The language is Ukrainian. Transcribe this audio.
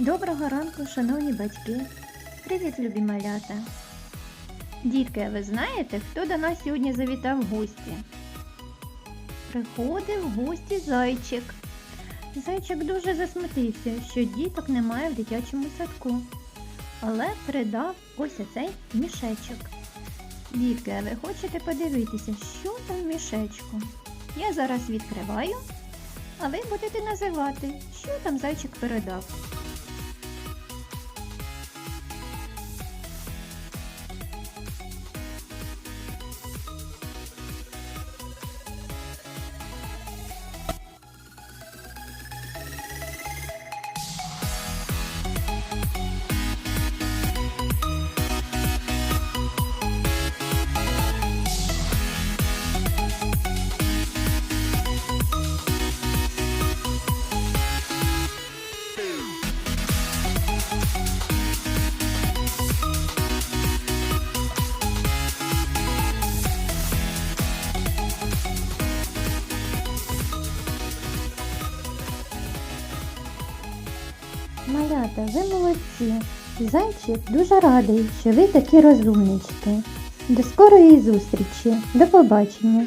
Доброго ранку, шановні батьки. Привіт, любі малята. Дітки, а ви знаєте, хто до нас сьогодні завітав в гості? Приходив в гості зайчик. Зайчик дуже засмутився, що діток немає в дитячому садку, але передав ось оцей мішечок. Дітки, а ви хочете подивитися, що там в мішечку? Я зараз відкриваю, а ви будете називати, що там зайчик передав. Малята, ви молодці. Зайчик дуже радий, що ви такі розумнички. До скорої зустрічі. До побачення.